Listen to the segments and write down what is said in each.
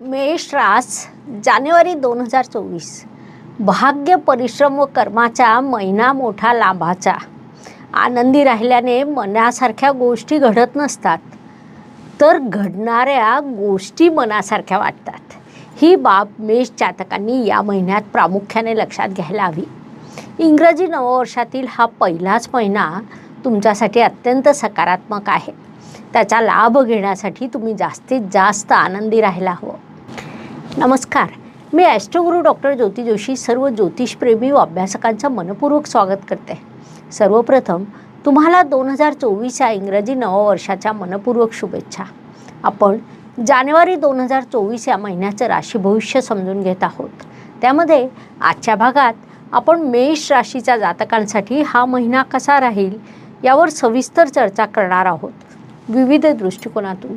मेष रास जानेवारी दोन हजार चोवीस. भाग्य परिश्रम व कर्माचा महिना मोठा लांबाचा. आनंदी राहिल्याने मनासारख्या गोष्टी घडत नसतात तर घडणाऱ्या गोष्टी मनासारख्या वाटतात. ही बाब मेष जातकांनी या महिन्यात प्रामुख्याने लक्षात घ्यायला हवी. इंग्रजी नववर्षातील हा पहिलाच महिना तुमच्यासाठी अत्यंत सकारात्मक आहे. त्याचा लाभ घेण्यासाठी तुम्ही जास्तीत जास्त आनंदी राहायला हवं. नमस्कार. मी ॲस्ट्रोगुरू डॉक्टर ज्योती जोशी सर्व ज्योतिषप्रेमी व अभ्यासकांचं मनपूर्वक स्वागत करते. सर्वप्रथम तुम्हाला दोन हजार चोवीस या इंग्रजी नववर्षाच्या मनपूर्वक शुभेच्छा. आपण जानेवारी दोन हजार चोवीस या महिन्याचं राशी भविष्य समजून घेत आहोत. त्यामध्ये आजच्या भागात आपण मेष राशीच्या जातकांसाठी हा महिना कसा राहील यावर सविस्तर चर्चा करणार आहोत. विविध दृष्टिकोनातून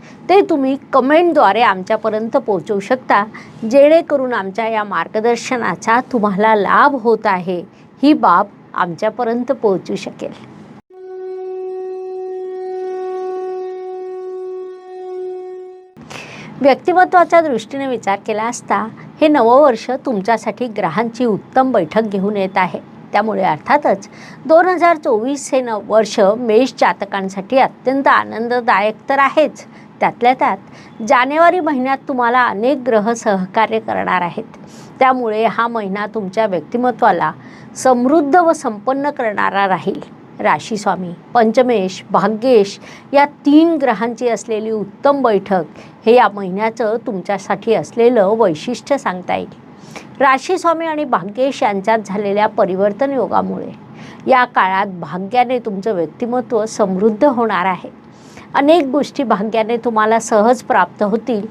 ते तुम्ही कमेंटद्वारे आमच्यापर्यंत पोहोचवू शकता. जेणेकरून आमच्या या मार्गदर्शनाचा तुम्हाला लाभ होत आहे. ही बाब आमच्यापर्यंत पोहोचू शकेल. व्यक्तिमत्वाच्या दृष्टीने विचार केला असता हे नववर्ष तुमच्यासाठी ग्रहांची उत्तम बैठक घेऊन येत आहे. त्यामुळे अर्थातच दोन हजार चोवीस हे न वर्ष मेष जातकांसाठी अत्यंत आनंददायक तर आहेच. त्यातल्या त्यात जानेवारी महिन्यात तुम्हाला अनेक ग्रह सहकार्य करणार आहेत. त्यामुळे हा महिना तुमच्या व्यक्तिमत्वाला समृद्ध व संपन्न करणारा राहील. राशीस्वामी पंचमेश भाग्येश या तीन ग्रहांची असलेली उत्तम बैठक हे या महिन्याचं तुमच्यासाठी असलेलं वैशिष्ट्य सांगता येईल. राशीस्वामी आणि भाग्येश यांच्यात झालेल्या परिवर्तन योगामुळे या काळात भाग्याने तुमचं व्यक्तिमत्व समृद्ध होणार आहे. अनेक गोष्टी भाग्याने तुम्हाला सहज प्राप्त होतील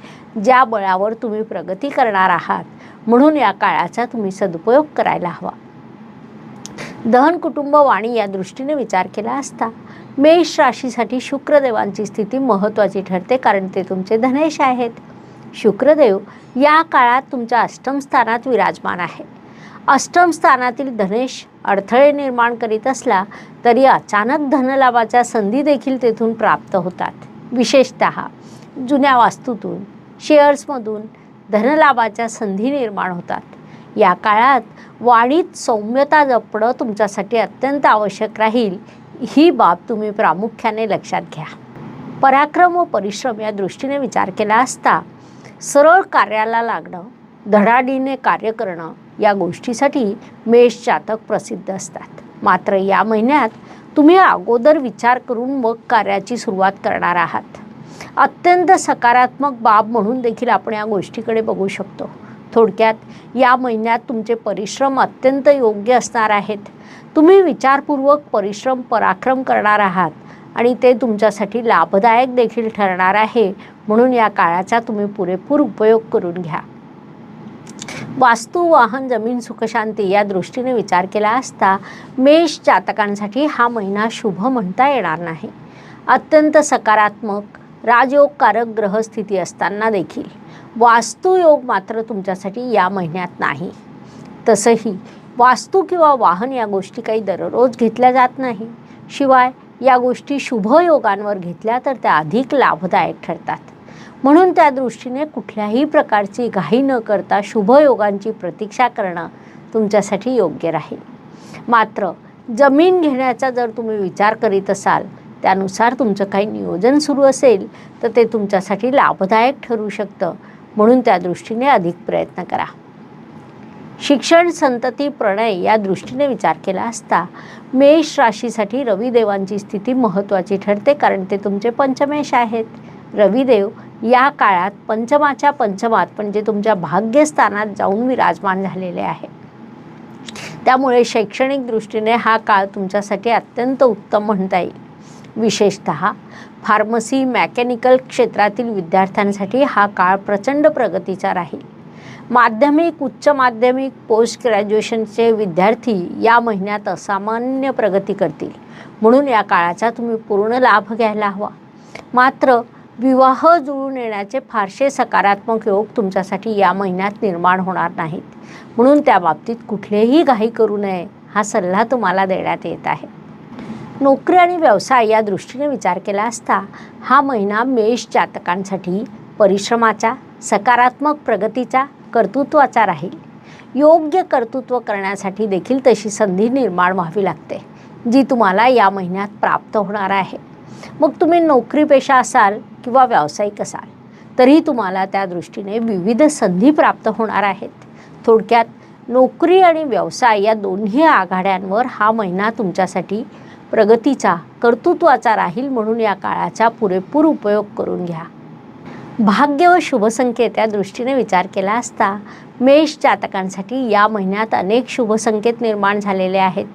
ज्या बळावर तुम्ही प्रगती करणार आहात. म्हणून या काळाचा तुम्ही सदुपयोग करायला हवा. दहन कुटुंब वाणी या दृष्टीने विचार केला असता मेष राशीसाठी शुक्रदेवांची स्थिती महत्त्वाची ठरते कारण ते तुमचे धनेश आहेत. शुक्रदेव या काळात तुमच्या अष्टम स्थानात विराजमान आहे. अष्टम स्थानातील धनेश अडथळे निर्माण करीत असला तरी अचानक धनलाभाच्या संधी देखील तेथून प्राप्त होतात. विशेषत जुन्या वास्तूतून शेअर्समधून धनलाभाच्या संधी निर्माण होतात. या काळात वाणीत सौम्यता जपणं तुमच्यासाठी अत्यंत आवश्यक राहील ही बाब तुम्ही प्रामुख्याने लक्षात घ्या. पराक्रम व परिश्रम या दृष्टीने विचार केला असता सरळ कार्याला लागणं धडाडीने कार्य करणं या गोष्टीसाठी मेष जातक प्रसिद्ध असतात. मात्र या महिन्यात तुम्ही अगोदर विचार करून मग कार्याची सुरुवात करणार आहात. अत्यंत सकारात्मक बाब म्हणून देखील आपण या गोष्टीकडे बघू शकतो. थोडक्यात या महिन्यात तुमचे परिश्रम अत्यंत योग्य असणार आहेत. तुम्ही विचारपूर्वक परिश्रम पराक्रम करणार आहात. आणि ते तुमच्यासाठी लाभदायक देखील ठरणार आहे. म्हणून या काळाचा तुम्ही पुरेपूर उपयोग करून घ्या. वास्तू वाहन जमीन सुखशांती या दृष्टीने विचार केला असता मेष जातकांसाठी हा महिना शुभ म्हणता येणार नाही. अत्यंत सकारात्मक राजयोगकारक ग्रहस्थिती असताना देखील वास्तुयोग मात्र तुमच्यासाठी या महिन्यात नाही. तसंही वास्तू किंवा वाहन या गोष्टी काही दररोज घेतल्या जात नाही. शिवाय या गोष्टी शुभयोगांवर घेतल्या तर त्या अधिक लाभदायक ठरतात. म्हणून त्या दृष्टीने कुठल्याही प्रकारची घाई न करता शुभयोगांची प्रतीक्षा करणं तुमच्यासाठी योग्य राहील. मात्र जमीन घेण्याचा जर तुम्ही विचार करीत असाल त्यानुसार तुमचं काही नियोजन सुरू असेल तर ते तुमच्यासाठी लाभदायक ठरू शकतं. म्हणून त्या दृष्टीने अधिक प्रयत्न करा. शिक्षण संतती प्रणय या दृष्टीने विचार केला असता मेष राशीसाठी रविदेवांची स्थिती महत्त्वाची ठरते कारण ते तुमचे पंचमेश आहेत. रविदेव या काळात पंचमाच्या पंचमात म्हणजे तुमच्या भाग्यस्थानात जाऊन विराजमान झालेले आहे. त्यामुळे शैक्षणिक दृष्टीने हा काळ तुमच्यासाठी अत्यंत उत्तम म्हणता येईल. विशेषत फार्मसी मॅकॅनिकल क्षेत्रातील विद्यार्थ्यांसाठी हा काळ प्रचंड प्रगतीचा राहील. माध्यमिक उच्च माध्यमिक पोस्ट ग्रॅज्युएशनचे विद्यार्थी या महिन्यात असामान्य प्रगती करतील. म्हणून या काळाचा तुम्ही पूर्ण लाभ घ्यायला हवा. मात्र विवाह जुळून येण्याचे फारसे सकारात्मक योग तुमच्यासाठी या महिन्यात निर्माण होणार नाहीत. म्हणून त्या बाबतीत कुठलेही घाई करू नये हा सल्ला तुम्हाला देण्यात येत आहे. नोकरी आणि व्यवसाय या दृष्टीने विचार केला असता हा महिना मेष जातकांसाठी परिश्रमाचा सकारात्मक प्रगतीचा कर्तृत्वाचा राहील योग्य कर्तृत्व करण्यासाठी देखील तशी संधी निर्माण व्हावी लागते जी तुम्हाला या महिन्यात प्राप्त होणार आहे. मग तुम्ही नोकरीपेशा असाल किंवा व्यावसायिक असाल तरी तुम्हाला त्या दृष्टीने विविध संधी प्राप्त होणार आहेत. थोडक्यात नोकरी आणि व्यवसाय या दोन्ही आघाड्यांवर हा महिना तुमच्यासाठी प्रगतीचा कर्तृत्वाचा राहील म्हणून या काळाचा पुरेपूर उपयोग करून घ्या. भाग्य व शुभसंकेत या दृष्टीने विचार केला असता मेष जातकांसाठी या महिन्यात अनेक शुभसंकेत निर्माण झालेले आहेत.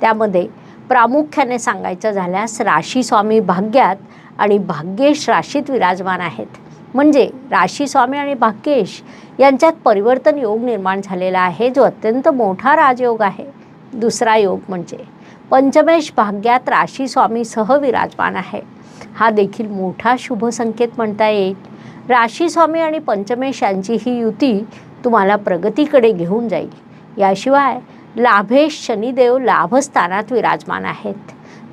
त्यामध्ये प्रामुख्याने सांगायचं झाल्यास राशी स्वामी भाग्यात आणि भाग्येश राशीत विराजमान आहेत. म्हणजे राशी स्वामी आणि भाग्येश यांच्यात परिवर्तन योग निर्माण झालेला आहे जो अत्यंत मोठा राजयोग आहे. दुसरा योग म्हणजे पंचमेश भाग्यात राशी स्वामीसह विराजमान आहे. हा देखील मोठा शुभ संकेत म्हणता येईल. राशी स्वामी आणि पंचमेश यांची ही युती तुम्हाला प्रगतीकडे घेऊन जाईल. याशिवाय लाभेश शनिदेव लाभस्थानात विराजमान आहेत.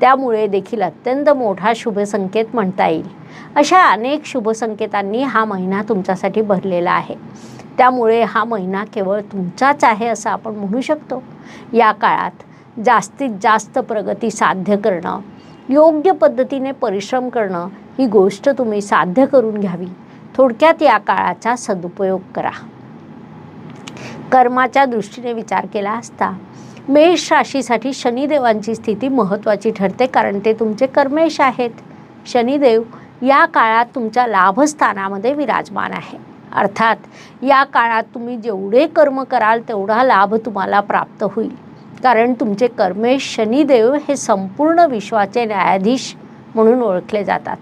त्यामुळे देखील अत्यंत मोठा शुभसंकेत म्हणता येईल. अशा अनेक शुभसंकेतांनी हा महिना तुमच्यासाठी भरलेला आहे. त्यामुळे हा महिना केवळ तुमचाच आहे असं आपण म्हणू शकतो. या काळात जास्तीत जास्त प्रगती साध्य करणं योग्य पद्धतीने परिश्रम करणं ही गोष्ट तुम्ही साध्य करून घ्यावी. थोडक्यात या काळाचा सदुपयोग करा. कर्माच्या दृष्टीने विचार केला असता मेष राशीसाठी शनिदेवांची स्थिती महत्त्वाची ठरते कारण ते तुमचे कर्मेश आहेत. शनिदेव या काळात तुमच्या लाभस्थानामध्ये विराजमान आहे. अर्थात या काळात तुम्ही जेवढे कर्म कराल तेवढा लाभ तुम्हाला प्राप्त होईल. कारण तुमचे कर्मेश शनिदेव हे संपूर्ण विश्वाचे न्यायाधीश म्हणून ओळखले जातात.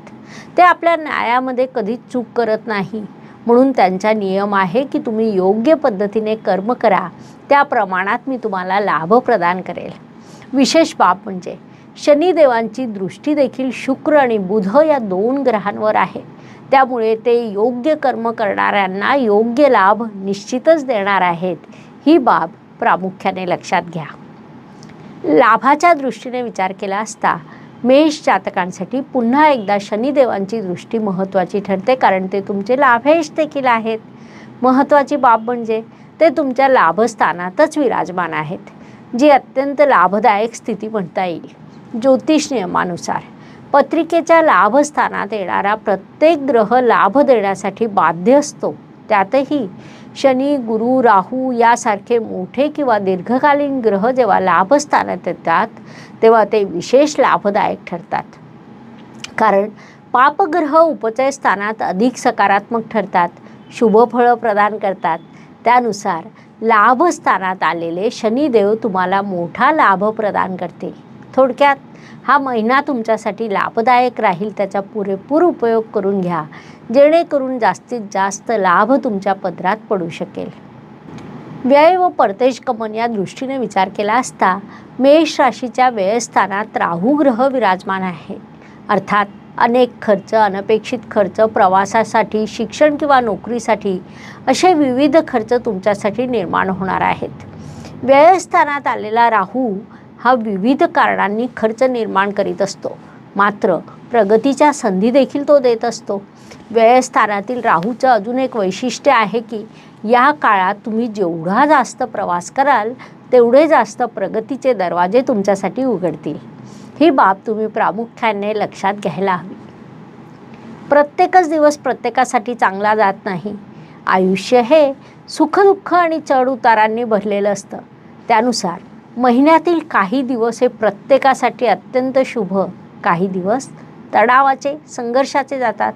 ते आपल्या न्यायामध्ये कधीच चूक करत नाही. म्हणून त्यांचा नियम आहे की तुम्ही योग्य पद्धतीने कर्म करा. त्या प्रमाणात मी तुम्हाला लाभ प्रदान करेल. विशेष बाब म्हणजे शनिदेवांची दृष्टी देखील शुक्र आणि बुध या दोन ग्रहांवर आहे. त्यामुळे ते योग्य कर्म करणाऱ्यांना योग्य लाभ निश्चितच देणार आहेत. ही बाब प्रामुख्याने लक्षात घ्या. लाभाच्या दृष्टीने विचार केला असता मेष जातकांसाठी पुन्हा एकदा शनिदेवांची दृष्टी महत्त्वाची ठरते कारण ते तुमचे लाभेश देखील आहेत. महत्त्वाची बाब म्हणजे ते तुमच्या लाभस्थानातच विराजमान आहेत जी अत्यंत लाभदायक स्थिती म्हणता येईल. ज्योतिष नियमानुसार पत्रिकेच्या लाभस्थानात येणारा प्रत्येक ग्रह लाभ देण्यासाठी बाध्य असतो. त्यातही शनी गुरु राहू यासारखे मोठे किंवा दीर्घकालीन ग्रह जेव्हा लाभस्थानात येतात तेव्हा ते विशेष लाभदायक ठरतात. कारण पापग्रह उपचय स्थानात अधिक सकारात्मक ठरतात शुभफळं प्रदान करतात. त्यानुसार लाभस्थानात आलेले शनिदेव तुम्हाला मोठा लाभ प्रदान करतील. थोडक्यात हा महिना तुमच्यासाठी लाभदायक राहील. त्याचा पुरेपूर उपयोग करून घ्या. जेणेकरून जास्तीत जास्त लाभ तुमच्या पदरात पडू शकेल. व्यय व परतेज कमन या दृष्टीने विचार केला असता मेष राशीच्या व्ययस्थानात राहू ग्रह विराजमान आहे. अर्थात अनेक खर्च अनपेक्षित खर्च प्रवासासाठी शिक्षण किंवा नोकरीसाठी असे विविध खर्च तुमच्यासाठी निर्माण होणार आहेत. व्ययस्थानात आलेला राहू हा विविध कारणांनी खर्च निर्माण करीत असतो. मात्र प्रगतीच्या संधी देखील तो देत असतो. व्ययस्थानातील राहूचं अजून एक वैशिष्ट्य आहे की या काळात तुम्ही जेवढा जास्त प्रवास कराल तेवढे जास्त प्रगतीचे दरवाजे तुमच्यासाठी उघडतील. ही बाब तुम्ही प्रामुख्याने लक्षात घ्यायला हवी. प्रत्येकच दिवस प्रत्येकासाठी चांगला जात नाही. आयुष्य हे सुखदुःख आणि चढ उतारांनी भरलेलं असतं. त्यानुसार महिन्यातील काही दिवस हे प्रत्येकासाठी अत्यंत शुभ काही दिवस तणावाचे संघर्षाचे जातात.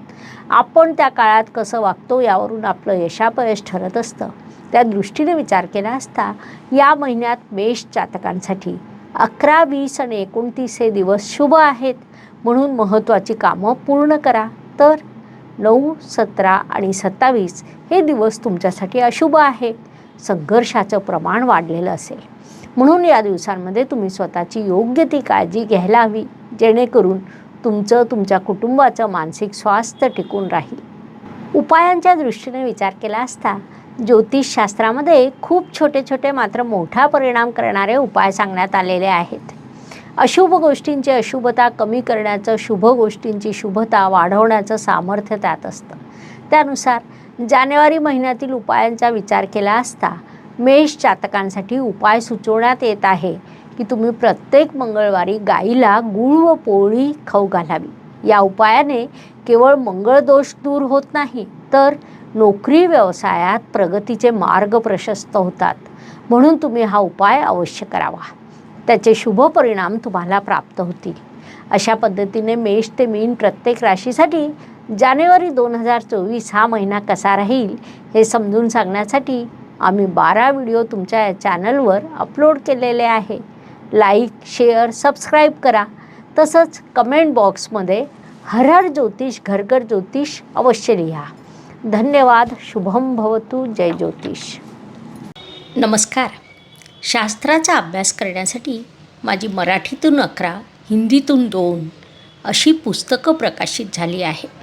आपण त्या काळात कसं वागतो यावरून आपलं यशापयश ठरत असतं. त्या दृष्टीने विचार केला असता या महिन्यात मेष जातकांसाठी अकरा वीस आणि एकोणतीस हे दिवस शुभ आहेत. म्हणून महत्त्वाची कामं पूर्ण करा. तर नऊ सतरा आणि सत्तावीस हे दिवस तुमच्यासाठी अशुभ आहे संघर्षाचं प्रमाण वाढलेलं असेल. म्हणून या दिवसांमध्ये तुम्ही स्वतःची योग्य ती काळजी घ्यायला हवी जेणेकरून तुमचं तुमच्या कुटुंबाचं मानसिक स्वास्थ्य टिकून राहील. उपायांच्या दृष्टीने विचार केला असता ज्योतिषशास्त्रामध्ये खूप छोटे छोटे मात्र मोठा परिणाम करणारे उपाय सांगण्यात आलेले आहेत. अशुभ गोष्टींची अशुभता कमी करण्याचं शुभ गोष्टींची शुभता वाढवण्याचं सामर्थ्य त्यात असतं. त्यानुसार जानेवारी महिन्यातील उपायांचा विचार केला असता मेष जातकांसाठी उपाय सुचवण्यात येत आहे की तुम्ही प्रत्येक मंगळवारी गाईला गूळ व पोळी खाऊ घालावी. या उपायाने केवळ मंगळदोष दूर होत नाही तर नोकरी व्यवसायात प्रगतीचे मार्ग प्रशस्त होतात. म्हणून तुम्ही हा उपाय अवश्य करावा. त्याचे शुभ परिणाम तुम्हाला प्राप्त होतील. अशा पद्धतीने मेष ते मीन प्रत्येक राशीसाठी जानेवारी दोन हजार चोवीस हा महिना कसा राहील हे समजून सांगण्यासाठी आम्ही बारा व्हिडिओ तुमच्या चॅनलवर अपलोड केलेले आहे. लाईक शेअर सबस्क्राईब करा. तसंच कमेंट बॉक्समध्ये हर हर ज्योतिष घरघर ज्योतिष अवश्य लिहा. धन्यवाद शुभम भवतु जय ज्योतिष. नमस्कार. शास्त्राचा अभ्यास करण्यासाठी माझी मराठीतून अकरा हिंदीतून दोन अशी पुस्तकं प्रकाशित झाली आहे